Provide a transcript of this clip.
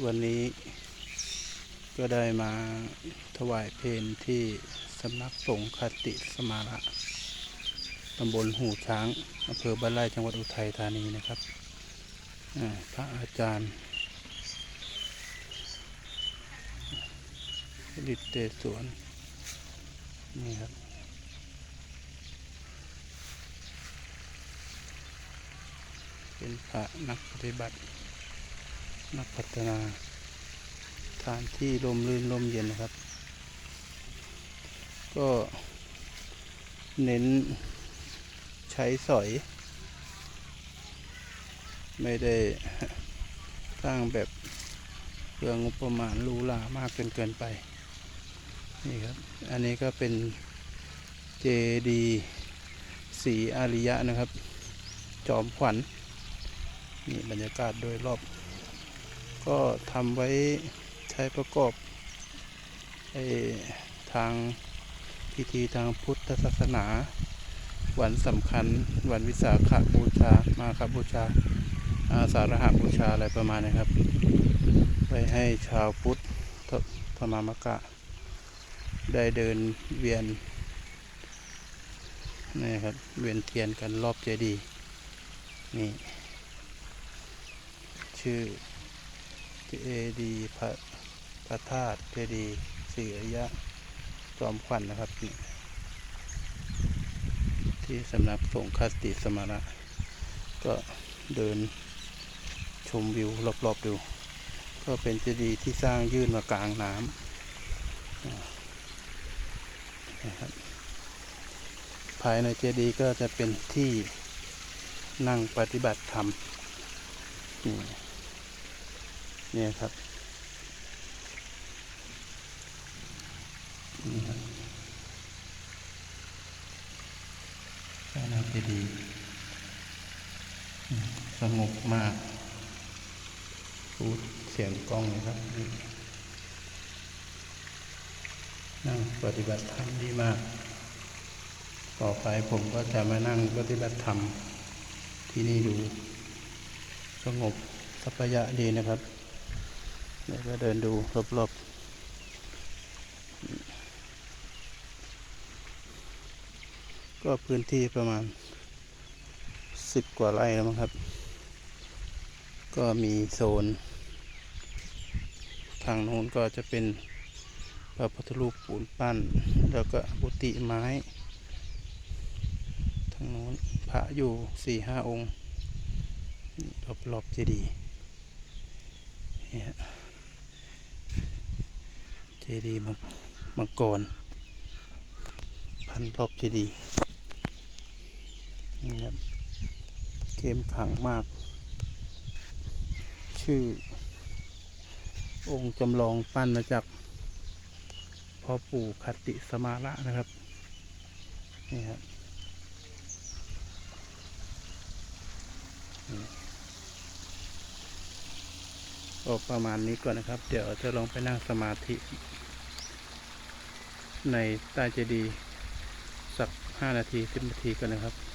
วันนี้ก็ได้มาถวายเพลงที่สำนักสงฆ์คติสมาระตำบลหูช้างอำเภอบ้านไร่จังหวัดอุทัยธานีนะครับพระอาจารย์ฤทธิเตศวน นี่ครับเป็นพระนักปฏิบัติ นักพัฒนาฐานที่ลมลื่นลมเย็นนะครับ ก็เน้นใช้สอย ไม่ได้สร้างแบบเพื่องงบประมาณรูหรามากเกินเกินไป นี่ครับ อันนี้ก็เป็นเจดีสีอาริยะนะครับ จอมขวัญนี่บรรยากาศโดยรอบ ก็ทำไว้ใช้ประกอบอทางพิธีทางพุทธศาสนา วันสำคัญวันวิสาขบูชามาคบูชาอาสาฬหบูชาอะไรประมาณนี้ครับ ไว้ให้ชาวพุทธธธรรมามกะ ได้เดินเวียนนี่ครับเวียนเทียนกันรอบเจดีย์นี่ ชื่อ เจดีพระพระธาตุเจดีย์สีอริยะจอมขวัญนนะครับนี่ที่สำนักสงฆ์คาสติสมาระก็เดินชมวิวรอบๆดู ก็เป็นเจดีย์ที่สร้างยื่นมากลางน้ำนะครับ ภายในเจดีย์ก็จะเป็นที่นั่งปฏิบัติธรรมนี่ เนี่ยครับ นี่ครับภายในเจดีสงบมากพูดเสียงกล้องนะครับ นั่งปฏิบัติธรรมดีมาก ต่อไปผมก็จะมานั่งปฏิบัติธรรมที่นี่ดูสงบสัพยะดีนะครับ เดี๋ยวก็เดินดูรอบๆ ก็พื้นที่ประมาณสิบกว่าไร่แล้วมั้งครับ ก็มีโซน ทางโน้นก็จะเป็นพระพุทธรูปปูนปั้น แล้วก็บุติไม้ ทางโน้นพระอยู่สี่ห้าองค์รอบๆเจดีย์นี่ฮะเจ ดีย์มังมังกรพันรอบเจดีย์นี่ครับเข้มขังมาก ชื่อ องค์จำลองปั้นมาจากพ่อปู่คติสมาระนะครับ นี่ครับก็ประมาณนี้ก่อนนะครับ เดี๋ยวจะลองไปนั่งสมาธิ ในใต้เจดีย์สักห้านาทีสิบนาทีกันนะครับ